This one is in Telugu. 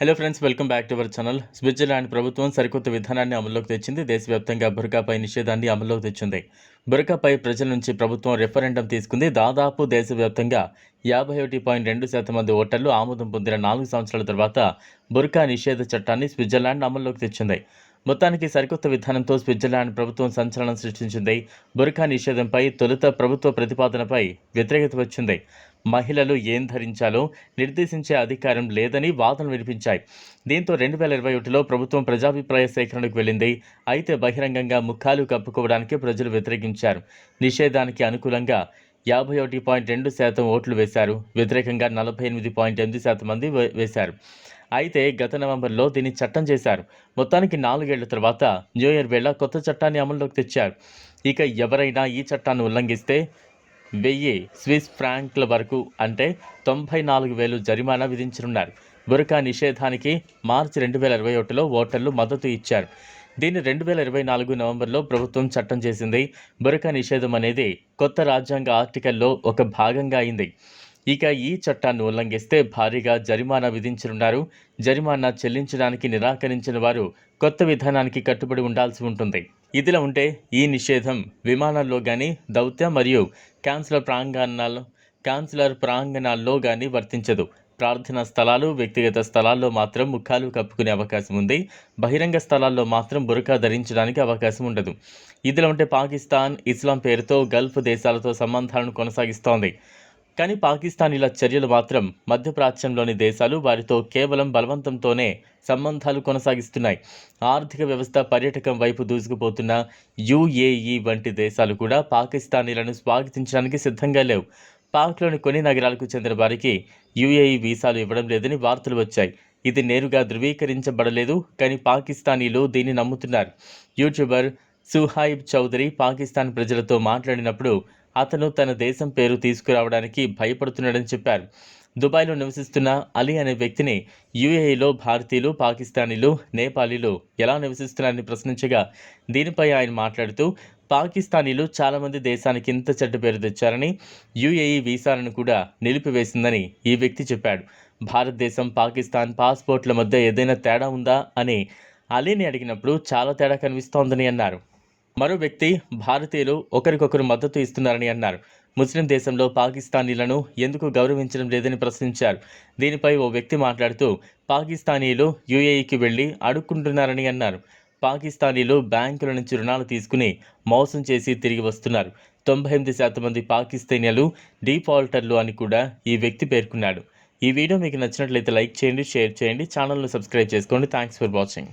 Hello friends welcome back to our channel Switzerland ప్రభుత్వం సరికొత్త విధానాన్ని అమల్లోకి తెచ్చింది. దేశవ్యాప్తంగా బురకాపై నిషేధాన్ని అమల్లోకి తెచ్చింది. బురకాపై ప్రజల నుంచి ప్రభుత్వం రెఫరెండం తీసుకుంది. దాదాపు దేశవ్యాప్తంగా యాభై ఒకటి పాయింట్ రెండు శాతం మంది ఓటర్లు ఆమోదం పొందిన నాలుగు సంవత్సరాల తర్వాత బురకా నిషేధ చట్టాన్ని స్విట్జర్లాండ్ అమల్లోకి తెచ్చింది. మొత్తానికి సరికొత్త విధానంతో స్విట్జర్లాండ్ ప్రభుత్వం సంచలనం సృష్టించింది. బురకా నిషేధంపై తొలుత ప్రభుత్వ ప్రతిపాదనపై వ్యతిరేకత వచ్చింది. మహిళలు ఏం ధరించాలో నిర్దేశించే అధికారం లేదని వాదనలు వినిపించాయి. దీంతో రెండు వేల ఇరవై ఒకటిలో ప్రభుత్వం ప్రజాభిప్రాయ సేకరణకు వెళ్ళింది. అయితే బహిరంగంగా ముఖాలు కప్పుకోవడానికి ప్రజలు వ్యతిరేకించారు. నిషేధానికి అనుకూలంగా యాభై ఒకటి పాయింట్ రెండు శాతం ఓట్లు వేశారు. వ్యతిరేకంగా నలభై ఎనిమిది పాయింట్ ఎనిమిది శాతం మంది వేశారు. అయితే గత నవంబర్లో దీన్ని చట్టం చేశారు. మొత్తానికి నాలుగేళ్ళ తర్వాత న్యూ ఇయర్ వేళ కొత్త చట్టాన్ని అమల్లోకి తెచ్చారు. ఇక ఎవరైనా ఈ చట్టాన్ని ఉల్లంఘిస్తే వెయ్యి స్విస్ ఫ్రాంక్ల వరకు అంటే తొంభై నాలుగు వేలు జరిమానా విధించనున్నారు. బురకా నిషేధానికి మార్చి రెండు వేల ఇరవై ఒకటిలో ఓటర్లు మద్దతు ఇచ్చారు. దీన్ని రెండు వేల ఇరవై నాలుగు నవంబర్లో ప్రభుత్వం చట్టం చేసింది. బురకా నిషేధం అనేది కొత్త రాజ్యాంగ ఆర్టికల్లో ఒక భాగంగా అయింది. ఇక ఈ చట్టాన్ని ఉల్లంఘిస్తే భారీగా జరిమానా విధించనున్నారు. జరిమానా చెల్లించడానికి నిరాకరించిన వారు కొత్త విధానానికి కట్టుబడి ఉండాల్సి ఉంటుంది. ఇదిలా ఉంటే ఈ నిషేధం విమానాల్లో కానీ దౌత్య మరియు క్యాన్సలర్ ప్రాంగణాల్లో క్యాన్సిలర్ ప్రాంగణాల్లో కానీ వర్తించదు. ప్రార్థనా స్థలాలు వ్యక్తిగత స్థలాల్లో మాత్రం ముఖాలు కప్పుకునే అవకాశం ఉంది. బహిరంగ స్థలాల్లో మాత్రం బురకా ధరించడానికి అవకాశం ఉండదు. ఇదిలా ఉంటే పాకిస్తాన్ ఇస్లాం పేరుతో గల్ఫ్ దేశాలతో సంబంధాలను కొనసాగిస్తోంది. కానీ పాకిస్తానీల చర్యలు మాత్రం మధ్యప్రాచ్యంలోని దేశాలు వారితో కేవలం బలవంతంతోనే సంబంధాలు కొనసాగిస్తున్నాయి. ఆర్థిక వ్యవస్థ పర్యటకం వైపు దూసుకుపోతున్న యుఏఈ వంటి దేశాలు కూడా పాకిస్తానీలను స్వాగతించడానికి సిద్ధంగా లేవు. పాక్లోని కొన్ని నగరాలకు చెందిన వారికి యుఏఈ వీసాలు ఇవ్వడం లేదని వార్తలు వచ్చాయి. ఇది నేరుగా ధృవీకరించబడలేదు కానీ పాకిస్తానీలు దీన్ని నమ్ముతున్నారు. యూట్యూబర్ సుహాయిబ్ చౌదరి పాకిస్తాన్ ప్రజలతో మాట్లాడినప్పుడు అతను తన దేశం పేరు తీసుకురావడానికి భయపడుతున్నాడని చెప్పారు. దుబాయ్లో నివసిస్తున్న అలీ అనే వ్యక్తిని యుఏఈలో భారతీయులు పాకిస్తానీలు నేపాలీలు ఎలా నివసిస్తున్నారని ప్రశ్నించగా దీనిపై ఆయన మాట్లాడుతూ పాకిస్తానీలు చాలామంది దేశానికి ఇంత చెడ్డ పేరు తెచ్చారని యుఏఈ వీసాలను కూడా నిలిపివేసిందని ఈ వ్యక్తి చెప్పాడు. భారతదేశం పాకిస్తాన్ పాస్పోర్ట్ల మధ్య ఏదైనా తేడా ఉందా? అని అలీని అడిగినప్పుడు చాలా తేడా కనిపిస్తోందని అన్నారు. మరో వ్యక్తి భారతీయులు ఒకరికొకరు మద్దతు ఇస్తున్నారని అన్నారు. ముస్లిం దేశంలో పాకిస్తానీలను ఎందుకు గౌరవించడం లేదని ప్రశ్నించారు. దీనిపై ఓ వ్యక్తి మాట్లాడుతూ పాకిస్తానీలు యుఏఈకి వెళ్ళి అడుక్కుంటున్నారని అన్నారు. పాకిస్తానీలు బ్యాంకుల నుంచి రుణాలు తీసుకుని మోసం చేసి తిరిగి వస్తున్నారు. తొంభై ఎనిమిది శాతం మంది పాకిస్తానీలు డీఫాల్టర్లు అని కూడా ఈ వ్యక్తి పేర్కొన్నాడు. ఈ వీడియో మీకు నచ్చినట్లయితే లైక్ చేయండి షేర్ చేయండి ఛానల్ను సబ్స్క్రైబ్ చేసుకోండి. Thanks for watching.